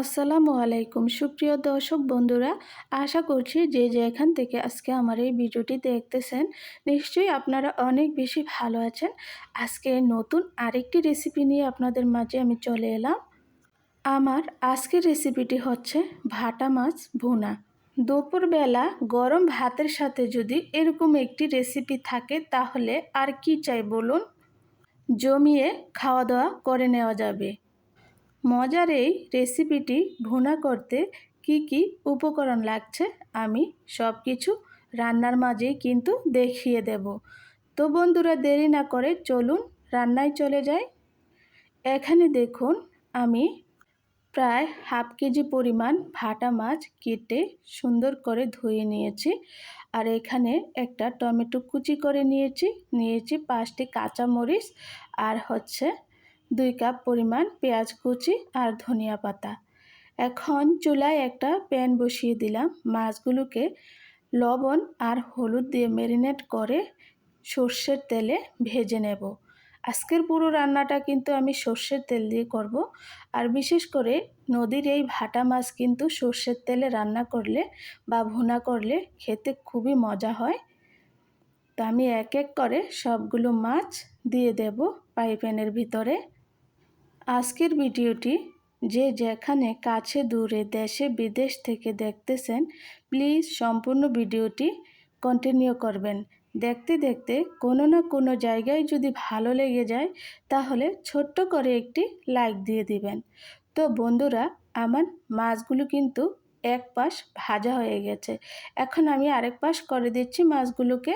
আসসালামু আলাইকুম। সুপ্রিয় দর্শক বন্ধুরা, আশা করছি যে যে এখান থেকে আজকে আমার এই ভিডিওটি দেখতেছেন, নিশ্চয়ই আপনারা অনেক বেশি ভালো আছেন। আজকে নতুন আরেকটি রেসিপি নিয়ে আপনাদের মাঝে আমি চলে এলাম। আমার আজকের রেসিপিটি হচ্ছে ভাটা মাছ ভুনা। দুপুরবেলা গরম ভাতের সাথে যদি এরকম একটি রেসিপি থাকে, তাহলে আর কি চাই বলুন? জমিয়ে খাওয়া দাওয়া করে নেওয়া যাবে। মজার এই রেসিপিটি ভুনা করতে কি কি উপকরণ লাগছে আমি সব কিছু রান্নার মাঝেই কিন্তু দেখিয়ে দেব। তো বন্ধুরা, দেরি না করে চলুন রান্নায় চলে যাই। এখানে দেখুন, আমি প্রায় হাফ কেজি পরিমাণ ভাটা মাছ কেটে সুন্দর করে ধুয়ে নিয়েছি। আর এখানে একটা টমেটো কুচি করে নিয়েছি। নিয়েছি পাঁচটি কাঁচামরিচ আর হচ্ছে দুই কাপ পরিমাণ পেঁয়াজ কুচি আর ধনিয়া পাতা। এখন চুলায় একটা প্যান বসিয়ে দিলাম। মাছগুলোকে লবণ আর হলুদ দিয়ে ম্যারিনেট করে সর্ষের তেলে ভেজে নেব। আজকের পুরো রান্নাটা কিন্তু আমি সর্ষের তেল দিয়ে করব। আর বিশেষ করে নদীর এই ভাটা মাছ কিন্তু সর্ষের তেলে রান্না করলে বা ভুনা করলে খেতে খুবই মজা হয়। তো আমি এক এক করে সবগুলো মাছ দিয়ে দেব পাইপ্যানের ভিতরে। আজকের ভিডিওটি যে যেখানে কাছে দূরে দেশে বিদেশ থেকে দেখতেছেন প্লিজ সম্পূর্ণ ভিডিওটি কন্টিনিউ করবেন। দেখতে দেখতে কোনো না কোনো জায়গায় যদি ভালো লেগে যায়, তাহলে ছোট্ট করে একটি লাইক দিয়ে দিবেন। তো বন্ধুরা, আমার মাছগুলো কিন্তু এক পাশ ভাজা হয়ে গেছে। এখন আমি আরেক পাশ করে দিচ্ছি মাছগুলোকে।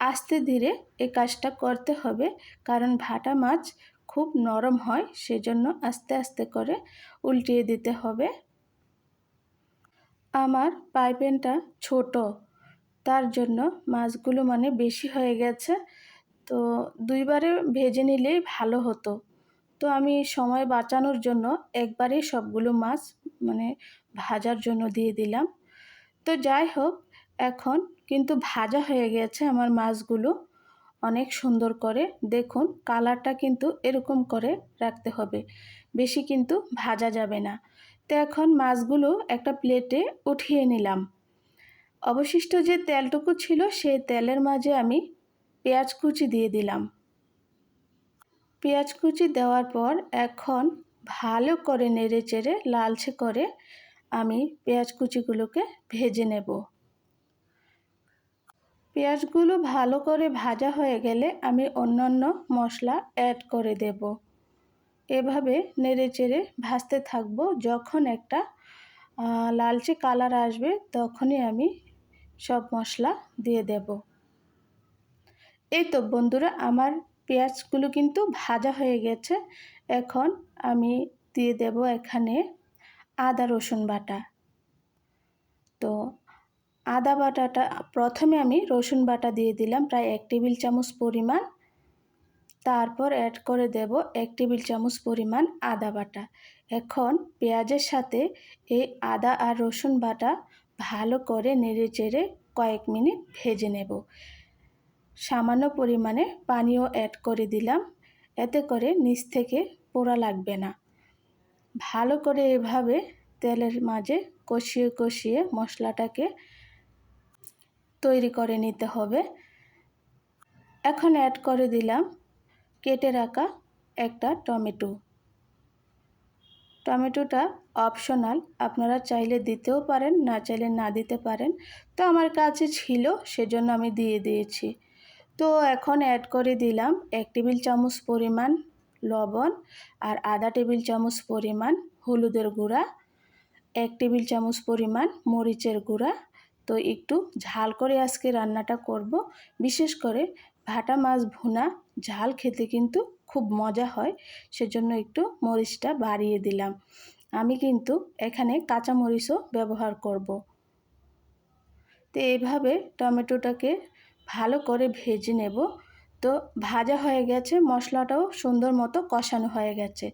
আস্তে ধীরে এই কাজটা করতে হবে, কারণ ভাটা মাছ খুব নরম হয়, সেজন্য আস্তে আস্তে করে উল্টিয়ে দিতে হবে। আমার পাইপেনটা ছোট, তার জন্য মাছগুলো মানে বেশি হয়ে গেছে, তো দুইবারে ভেজে নিলেই ভালো হতো। তো আমি সময় বাঁচানোর জন্য একবারেই সবগুলো মাছ মানে ভাজার জন্য দিয়ে দিলাম। তো যাই হোক, এখন কিন্তু ভাজা হয়ে গেছে আমার মাছগুলো। অনেক সুন্দর করে। দেখুন, কালারটা কিন্তু এরকম করে রাখতে হবে। বেশি কিন্তু ভাজা যাবে না। তো এখন মাছগুলো একটা প্লেটে উঠিয়ে নিলাম। অবশিষ্ট যে তেলটুকু ছিল, সেই তেলের মাঝে আমি পেঁয়াজ কুচি দিয়ে দিলাম। পেঁয়াজ কুচি দেওয়ার পর এখন ভালো করে নেড়ে চেড়ে, লালচে করে আমি পেঁয়াজ কুচিগুলোকে ভেজে নেব। পেঁয়াজগুলো ভালো করে ভাজা হয়ে গেলে আমি অন্যান্য মশলা অ্যাড করে দেব। এভাবে নেড়ে চেড়ে ভাজতে থাকব। যখন একটা লালচে কালার আসবে তখনই আমি সব মশলা দিয়ে দেব। এই তো বন্ধুরা, আমার পেঁয়াজগুলো কিন্তু ভাজা হয়ে গেছে। এখন আমি দিয়ে দেব এখানে আদা রসুন বাটা। তো আদা বাটাটা প্রথমে আমি রসুন বাটা দিয়ে দিলাম, প্রায় এক টেবিল চামচ পরিমাণ। তারপর অ্যাড করে দেব এক টেবিল চামচ পরিমাণ আদা বাটা। এখন পেঁয়াজের সাথে এই আদা আর রসুন বাটা ভালো করে নেড়ে চেড়ে কয়েক মিনিট ভেজে নেব। সামান্য পরিমাণে পানিও অ্যাড করে দিলাম, এতে করে নিচ থেকে পোড়া লাগবে না। ভালো করে এভাবে তেলের মাঝে কষিয়ে কষিয়ে মশলাটাকে তৈরি করে নিতে হবে। এখন অ্যাড করে দিলাম কেটে রাখা একটা টমেটো। টমেটোটা অপশনাল আপনারা চাইলে দিতেও পারেন, না চাইলে না দিতে পারেন। তো আমার কাছে ছিল, সেজন্য আমি দিয়ে দিয়েছি। তো এখন অ্যাড করে দিলাম এক টেবিল চামচ পরিমাণ লবণ আর আধা টেবিল চামচ পরিমাণ হলুদের গুঁড়া, এক টেবিল চামচ পরিমাণ মরিচের গুঁড়া তো একটু ঝাল করে আজকে রান্নাটা করব। বিশেষ করে ভাটা মাছ ভুনা ঝাল খেতে কিন্তু খুব মজা হয়, সেজন্য একটু মরিচটা বাড়িয়ে দিলাম। আমি কিন্তু এখানে কাঁচা মরিচও ব্যবহার করব। তো এইভাবে টমেটোটাকে ভালো করে ভেজে নেব। তো ভাজা হয়ে গেছে, মশলাটাও সুন্দর মতো কষানো হয়ে গেছে।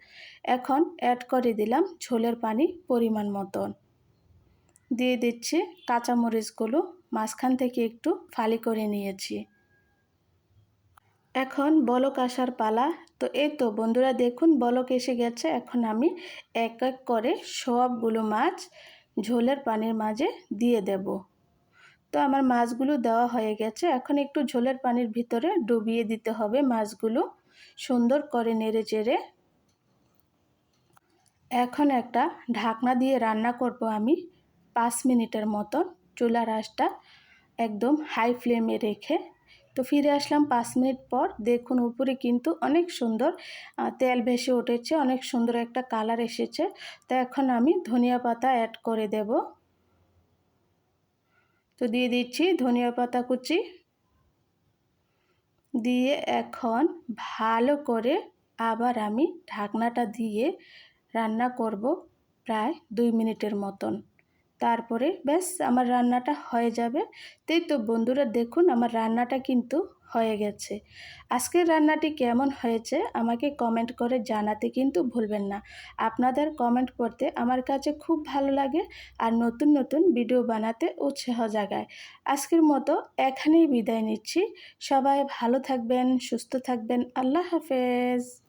এখন অ্যাড করে দিলাম ঝোলের পানি পরিমাণ মতন। দিয়ে দিচ্ছি কাঁচামরিচগুলো, মাঝখান থেকে একটু ফালি করে নিয়েছি। এখন বলক আসার পালা। তো এই তো বন্ধুরা, দেখুন বলক এসে গেছে। এখন আমি এক এক করে সবগুলো মাছ ঝোলের পানির মাঝে দিয়ে দেব। তো আমার মাছগুলো দেওয়া হয়ে গেছে। এখন একটু ঝোলের পানির ভিতরে ডুবিয়ে দিতে হবে মাছগুলো, সুন্দর করে নেড়ে চেড়ে। এখন একটা ঢাকনা দিয়ে রান্না করব আমি। পাঁচ মিনিটের মতন চুলার আঁচটা একদম হাই ফ্লেমে রেখে তো ফিরে আসলাম পাঁচ মিনিট পর। দেখুন উপরে কিন্তু অনেক সুন্দর তেল ভেসে উঠেছে, অনেক সুন্দর একটা কালার এসেছে। তো এখন আমি ধনিয়া পাতা অ্যাড করে দেব। তো দিয়ে দিচ্ছি ধনিয়া পাতা কুচি। দিয়ে এখন ভালো করে আবার আমি ঢাকনাটা দিয়ে রান্না করব প্রায় দুই মিনিটের মতন। তারপরে ব্যাস আমার রান্নাটা হয়ে যাবে। তাই তো বন্ধুরা দেখুন আমার রান্নাটা কিন্তু হয়ে গেছে। আজকের রান্নাটি কেমন হয়েছে আমাকে কমেন্ট করে জানাতে কিন্তু ভুলবেন না। আপনাদের কমেন্ট করতে আমার কাছে খুব ভালো লাগে আর নতুন নতুন ভিডিও বানাতে উৎসাহ জাগায়। আজকের মতো এখানেই বিদায় নিচ্ছি। সবাই ভালো থাকবেন, সুস্থ থাকবেন। আল্লাহ হাফেজ।